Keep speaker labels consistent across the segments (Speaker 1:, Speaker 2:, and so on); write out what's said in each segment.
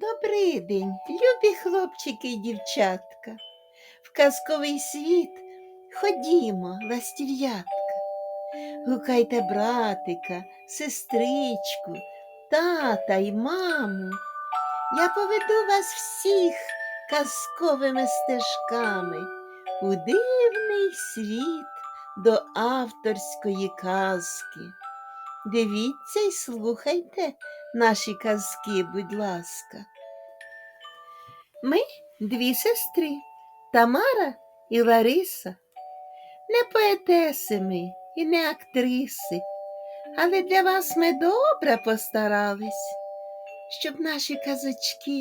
Speaker 1: Добрий день, любі хлопчики і дівчатка. В казковий світ ходімо, ластів'ятка. Гукайте братика, сестричку, тата й маму. Я поведу вас всіх казковими стежками у дивний світ до авторської казки. Дивіться й слухайте наші казки, будь ласка. Ми дві сестри Тамара і Лариса. Не поетеси ми і не актриси, але для вас ми добре постарались, щоб наші казочки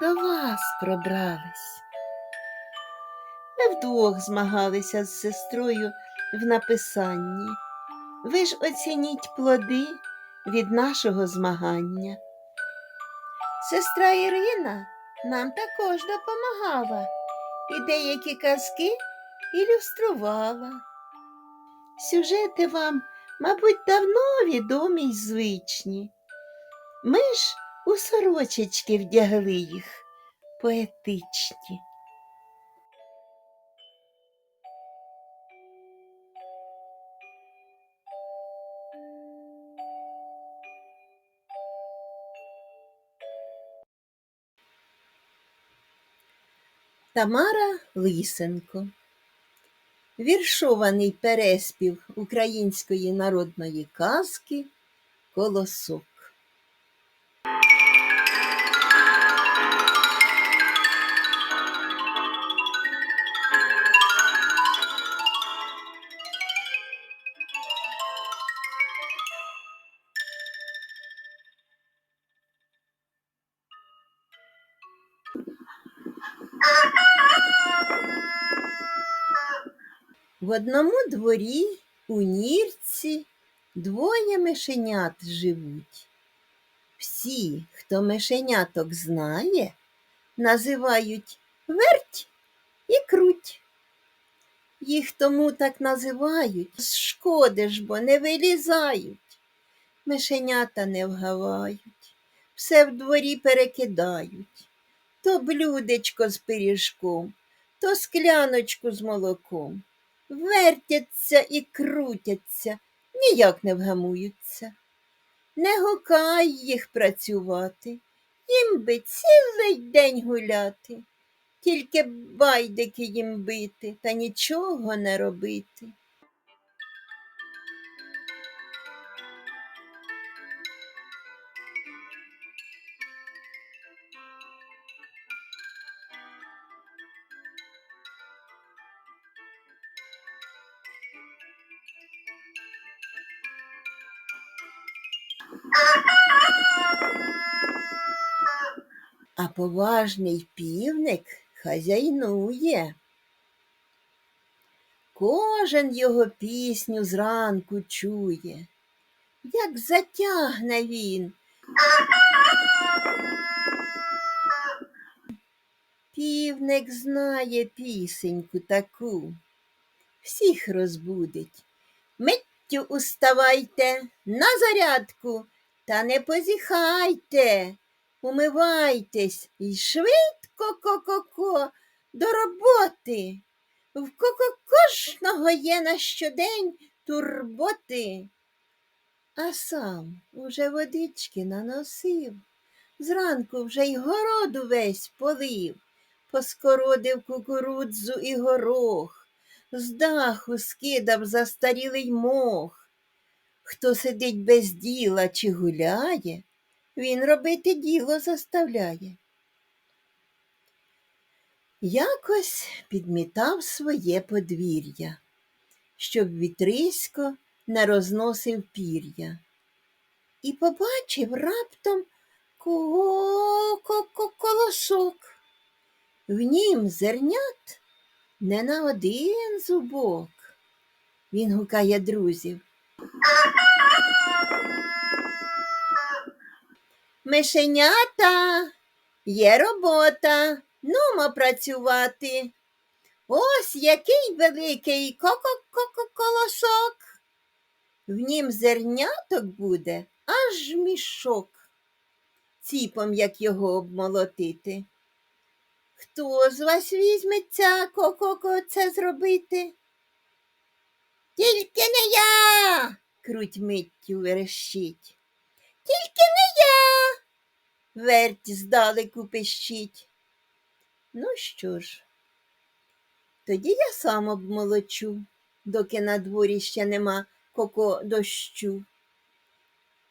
Speaker 1: до вас пробрались. Ми вдвох змагалися з сестрою в написанні. Ви ж оцініть плоди від нашого змагання. Сестра Ірина нам також допомагала і деякі казки ілюструвала. Сюжети вам, мабуть, давно відомі й звичні. Ми ж у сорочечки вдягли їх поетичні. Тамара Лисенко. Віршований переспів української народної казки Колосок. В одному дворі у нірці двоє мишенят живуть. Всі, хто мишеняток знає, називають верть і круть. Їх тому так називають, шкоди ж, бо не вилізають. Мишенята не вгавають, все в дворі перекидають. То блюдечко з пиріжком, то скляночку з молоком вертяться і крутяться, ніяк не вгамуються. Не гукай їх працювати, їм би цілий день гуляти, тільки байдики їм бити та нічого не робити. А поважний півник хазяйнує. Кожен його пісню зранку чує, як затягне він. Півник знає пісеньку таку, всіх розбудить. Миттю уставайте на зарядку та не позіхайте. Умивайтесь і швидко ко-ко-ко до роботи. В ко-ко кожного є на щодень турботи. А сам уже водички наносив, зранку вже й городу весь полив, поскородив кукурудзу і горох, з даху скидав застарілий мох. Хто сидить без діла чи гуляє, він робити діло заставляє. Якось підмітав своє подвір'я, щоб вітрисько не розносив пір'я. І побачив раптом колосок. В нім зернят не на один зубок. Він гукає друзів. Мишенята, є робота, нумо працювати. Ось який великий ко-ко-ко-колосок. В нім зерняток буде аж мішок. ціпом, як його обмолотити. Хто з вас візьметься кококо це зробити? Тільки не я. круть миттю верещить. Тільки не я. Верть здалеку пищить. Ну що ж, тоді я сам обмолочу, доки на дворі ще нема коко дощу.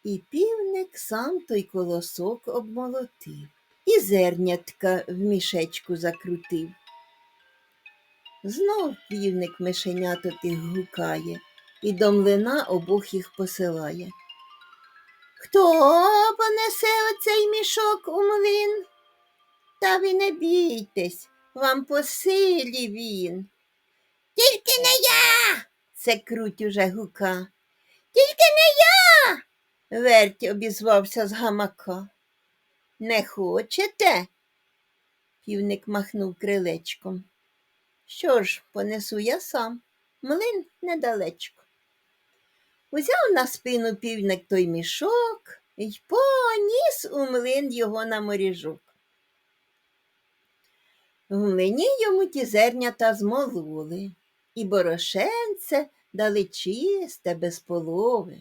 Speaker 1: І півник сам той колосок обмолотив, і зернятка в мішечку закрутив. Знов півник мишенято тих гукає, і до млина обох їх посилає. Хто понесе оцей мішок у млин? Та ви не бійтесь, вам по силі він. Тільки не я. Це круть уже гука. Тільки не я. Верть обізвався з гамака. Не хочете? Півник махнув крилечком. Що ж, понесу я сам, млин недалечко. Узяв на спину півник той мішок й поніс у млин його на моріжок. В млині йому ті зернята змололи, і борошенце дали чисте без полови.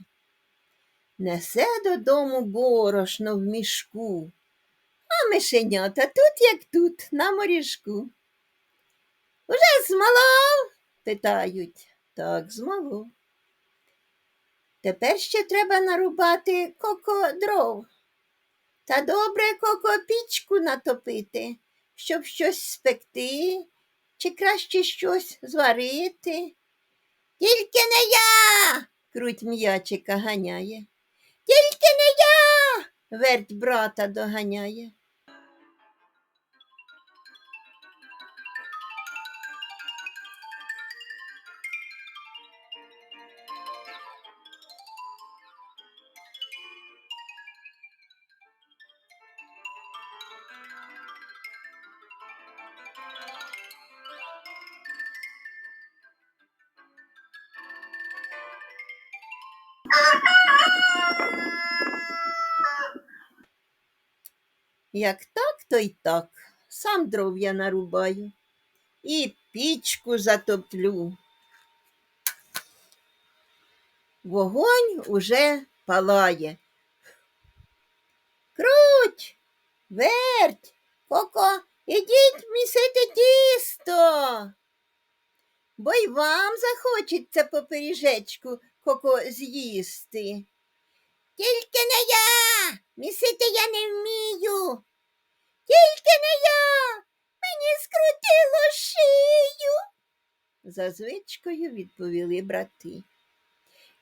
Speaker 1: Несе додому борошно в мішку, а мишенята тут, як тут, на моріжку. Уже змолов? питають. Так, змолов. Тепер ще треба нарубати коко дров. Та добре коко пічку натопити, щоб щось спекти, чи краще щось зварити. Тільки не я. круть м'ячика ганяє. Тільки не я. верть брата доганяє. Як так, то й так. Сам дров я нарубаю і пічку затоплю. Вогонь уже палає. Круть, верть, коко, ідіть місити тісто. Бо й вам захочеться по пиріжечку коко з'їсти. Тільки не я, місити я не вмію. Тільки не я, мені скрутило шию. За звичкою відповіли брати.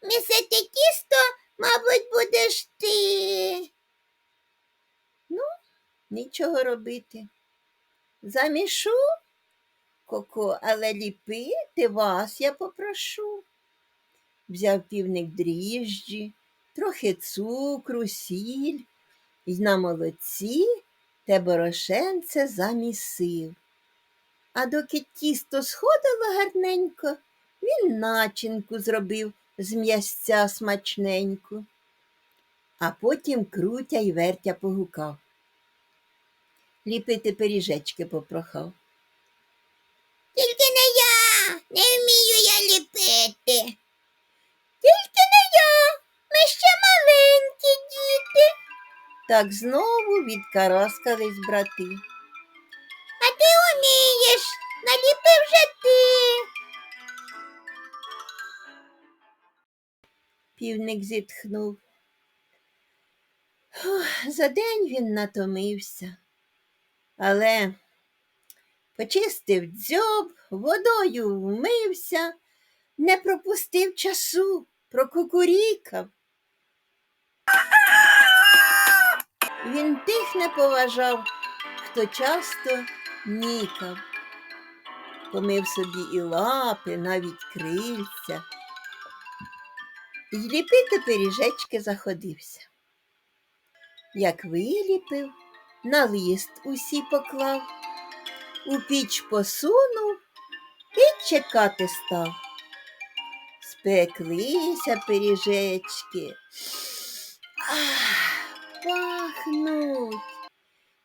Speaker 1: Місити тісто, мабуть, будеш ти. Ну, нічого робити. Замішу, коко, але ліпити вас я попрошу. Взяв півник дріжджі, трохи цукру, сіль, і на молоці те борошенце замісив. А доки тісто сходило гарненько, він начинку зробив з м'ясця смачненьку, а потім крутя й вертя погукав. Ліпити пиріжечки попрохав. Тільки не я, не вмію я ліпити. Тільки не я, ми ще маленькі діти. Так знову відкараскались брати. А ти умієш, наліпи вже ти. Півник зітхнув. За день він натомився, але почистив дзьоб, водою вмився, не пропустив часу, прокукурікав. Він тих не поважав, хто часто нікав. Помив собі і лапи, навіть крильця. І ліпити пиріжечки заходився. Як виліпив, на лист усі поклав, у піч посунув і чекати став. Спеклися пиріжечки. Ах, щахнуть.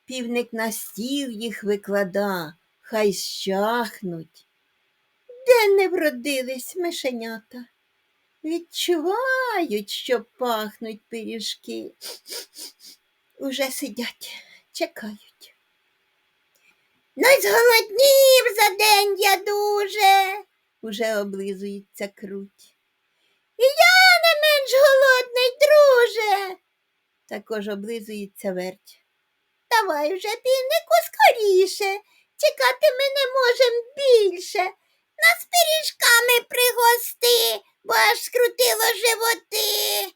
Speaker 1: Півник на стіл їх виклада, хай щахнуть. Де не вродились мишенята? Відчувають, що пахнуть пиріжки. Уже сидять, чекають. Ну, зголоднів за день я дуже, уже облизується круть. Я не менш голодний, друже. Також облизується верть. Давай вже, півнику, скоріше. Чекати ми не можем більше. Нас пиріжками пригости, бо аж скрутило животи.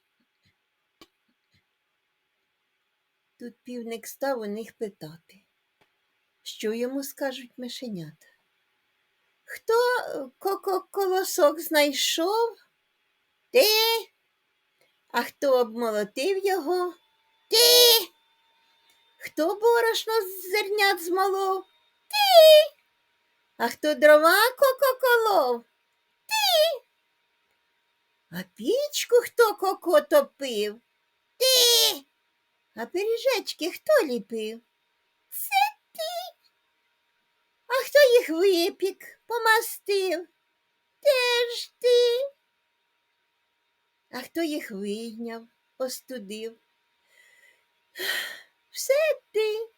Speaker 1: Тут півник став у них питати, що йому скажуть мишенята. Хто е, коко-колосок знайшов? Ти? А хто обмолотив його? Ти. Хто борошно з зернят змолов? Ти. А хто дрова коко-колов? Ти. А пічку хто коко топив? Ти. А пиріжечки хто ліпив? Це їх випік, помастив? Теж ти. А хто їх вийняв, остудив? Все ти.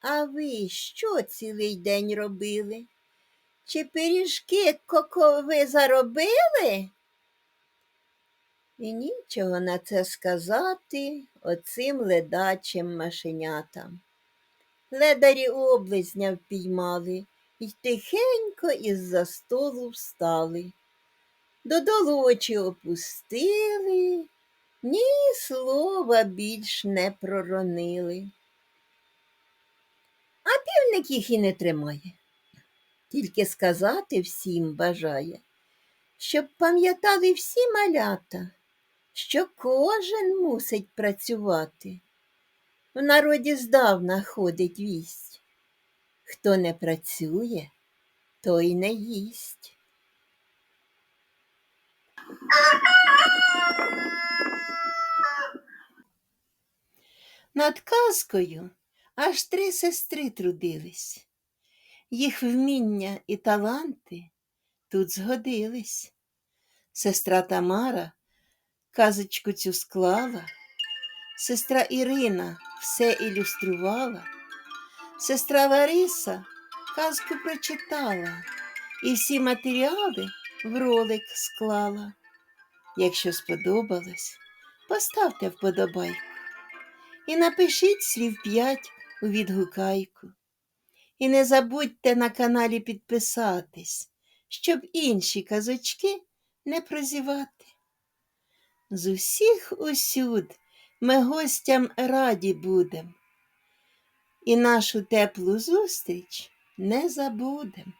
Speaker 1: А ви що цілий день робили? Чи пиріжки кокови заробили? І нічого на це сказати оцим ледачим машенятам. Ледарі облизня впіймали й тихенько із-за столу встали. Додолу очі опустили, ні слова більш не проронили. А півник їх і не тримає, тільки сказати всім бажає, щоб пам'ятали всі малята, що кожен мусить працювати. В народі здавна ходить вість. Хто не працює, той не їсть. Над казкою аж три сестри трудились. Їх вміння і таланти тут згодились. Сестра Тамара казочку цю склала, сестра Ірина все ілюструвала, сестра Лариса казку прочитала і всі матеріали в ролик склала. Якщо сподобалось, поставте вподобайку і напишіть слів п'ять у відгукайку. І не забудьте на каналі підписатись, щоб інші казочки не прозівати. З усіх усюд ми гостям раді будем, і нашу теплу зустріч не забудем.